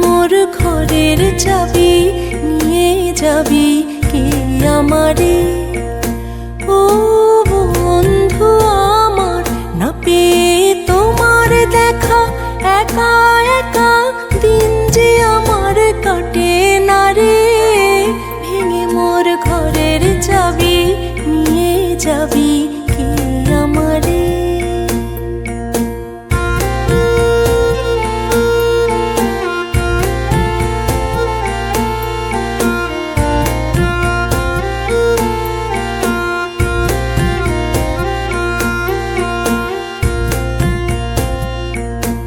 মোর ঘরের চাবি নিয়ে যাবি কে আমারে?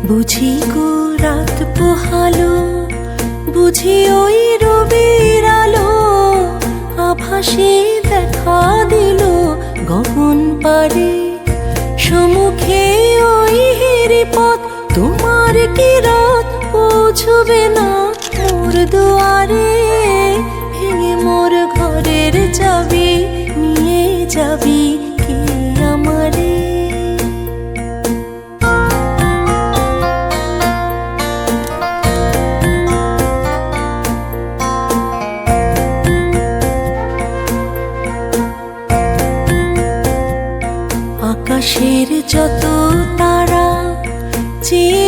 বুঝি গো রাত পোহালো, বুঝি ওই রবির আলো, আভাসে দেখা দিল গগন পারে সমুখে ওই হেরি পথ তোমার কি রাত পৌঁছবে না মোর দুয়ারে? ভেঙে মোর ঘরের চাবি নিয়ে যাবি আকাশের যত তারা চিরই